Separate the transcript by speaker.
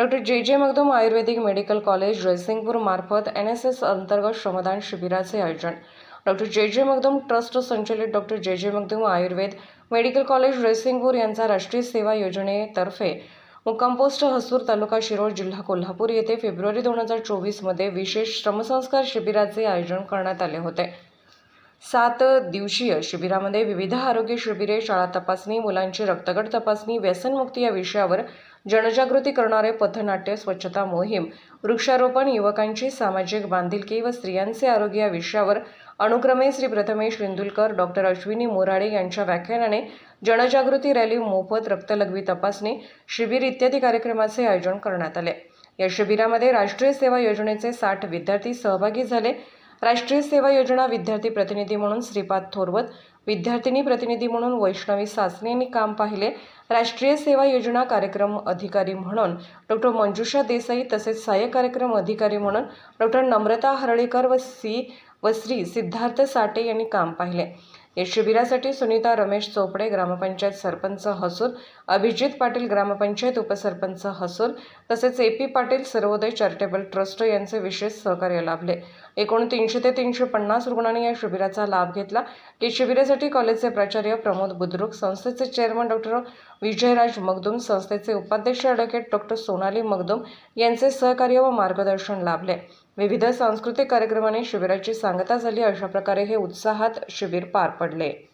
Speaker 1: Doctor J J Magdum ayurvedic medical college Jaysingpur मार्फत N S S अंतर्गत श्रमदान शिबिराचे आयोजन. Doctor J J Magdum trust संचलित doctor J J Magdum Ayurveda medical college Jaysingpur यांचा राष्ट्रीय सेवा योजनेतर्फे मुक्कामपोस्ट हसूर तालुका शिरोळ जिल्हा कोल्हापूर येथे फेब्रुवारी दोन हजार चोवीसमध्ये विशेष श्रमसंस्कार शिबिराचे आयोजन करण्यात आले होते. सात दिवसीय शिबिरामध्ये विविध आरोग्य शिबिरे शाळा तपासणी मुलांची रक्तगट तपासणी व्यसनमुक्ती या विषयावर जनजागृती करणारे पथनाट्य स्वच्छता मोहीम वृक्षारोपण युवकांची सामाजिक बांधिलकी व स्त्रियांचे आरोग्य या विषयावर अनुक्रमे श्री प्रथमेश विंदुलकर डॉक्टर अश्विनी मोराडे यांच्या व्याख्यानाने जनजागृती रॅली मोफत रक्तलघवी तपासणी शिबिर इत्यादी कार्यक्रमाचे आयोजन करण्यात आले. या शिबिरामध्ये राष्ट्रीय सेवा योजनेचे साठ विद्यार्थी सहभागी झाले. राष्ट्रीय सेवा योजना विद्यार्थी प्रतिनिधी म्हणून श्रीपाद थोरवत विद्यार्थिनी प्रतिनिधी म्हणून वैष्णवी सासने यांनी काम पाहिले. राष्ट्रीय सेवा योजना कार्यक्रम अधिकारी म्हणून डॉक्टर मंजुषा देसाई तसेच सहाय्यक कार्यक्रम अधिकारी म्हणून डॉक्टर नम्रता हरळीकर व सी व श्री सिद्धार्थ साठे यांनी काम पाहिले. या शिबिरासाठी सुनीता रमेश चोपडे ग्रामपंचायत सरपंच हसूर अभिजित पाटील ग्रामपंचायत उपसरपंच हसूर तसेच A P Patil Sarvodaya charitable trust यांचे विशेष सहकार्य लाभले. एकूण तीनशे ते तीनशे पन्नास रुग्णांनी या शिबिराचा लाभ घेतला. या शिबिरासाठी कॉलेजचे प्राचार्य प्रमोद बुद्रुक संस्थेचे चेअरमन डॉक्टर विजयराज मगदुम संस्थेचे उपाध्यक्ष ॲडव्होकेट डॉक्टर सोनाली मगदुम यांचे सहकार्य व मार्गदर्शन लाभले. विविध सांस्कृतिक कार्यक्रमाने शिबिराची सांगता झाली. अशा प्रकारे हे उत्साहात शिबिर पार पडले.